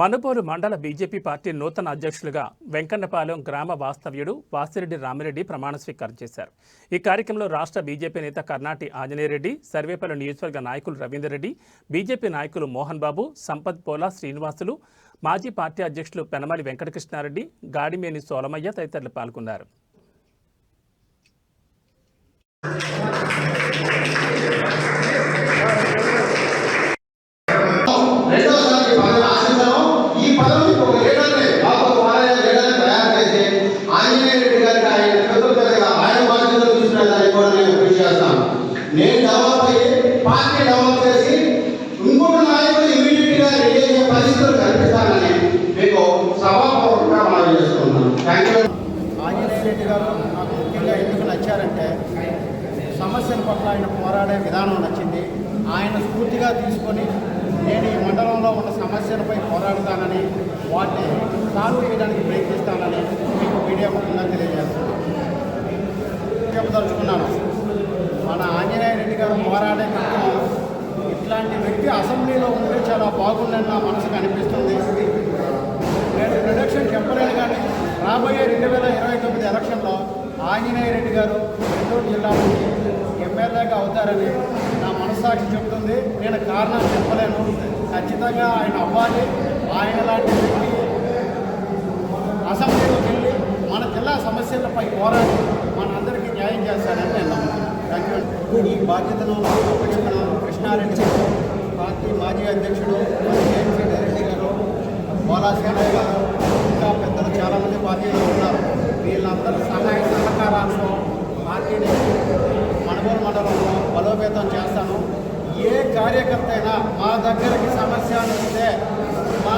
మనుబోలు మండల BJP party నూతన అధ్యక్షులుగా వెంకన్నపాలెం గ్రామ వాస్తవ్యుడు వాసిరెడ్డి రామిరెడ్డి ప్రమాణ స్వీకారం చేశారు. ఈ కార్యక్రమంలో రాష్ట్ర బీజేపీ నేత కర్ణాటి ఆంజనేయరెడ్డి సర్వేపల్లి నియోజకవర్గ నాయకులు రవీందర్రెడ్డి బీజేపీ నాయకులు మోహన్ బాబు సంపత్ పోలా శ్రీనివాసులు మాజీ పార్టీ అధ్యక్షులు పెనమలి వెంకటకృష్ణారెడ్డి గాడిమేని సోలమయ్య తదితరులు పాల్గొన్నారు. రెడ్డి గారు నాకు ముఖ్యంగా ఎందుకు నచ్చారంటే సమస్యల పట్ల ఆయన పోరాడే విధానం నచ్చింది. ఆయన స్ఫూర్తిగా తీసుకొని నేను ఈ మండలంలో ఉన్న సమస్యలపై పోరాడతానని వాటిని సాల్వ్ చేయడానికి ప్రయత్నిస్తానని మీకు మీడియా ముఖ్యంగా తెలియజేస్తున్నాను. చెప్పదలుచుకున్నాను. మన ఆంజనేయ రెడ్డి గారు పోరాడే క్రమం ఇట్లాంటి వ్యక్తి అసెంబ్లీలో ఉంటే చాలా బాగుందని నా మనసుకు అనిపిస్తుంది. ఆంజనేయ రెడ్డి గారు గుంటూరు జిల్లా నుంచి ఎమ్మెల్యేగా అవుతారని నా మనస్సాక్షి చెబుతుంది నేను కారణం చెప్పలేను. ఖచ్చితంగా ఆయన అవ్వాలి. ఆయన లాంటి వ్యక్తి అసెంబ్లీలోకి వెళ్ళి మన జిల్లా సమస్యలపై పోరాడి మనందరికీ న్యాయం చేస్తాడని నేను నమ్ముతున్నాను. ఈ బాధ్యతను అప్పచెప్పిన కృష్ణారెడ్డి పార్టీ మాజీ అధ్యక్షుడు జేఎన్సీ రెడ్డి గారు బోలా సేనయ్య గారు ఇంకా పెద్దలు చాలామంది పార్టీలో ఉన్నారు. వీళ్ళందరూ సహాయం బలోపేతం చేస్తాను. ఏ కార్యకర్త అయినా మా దగ్గరికి సమస్య వస్తే మా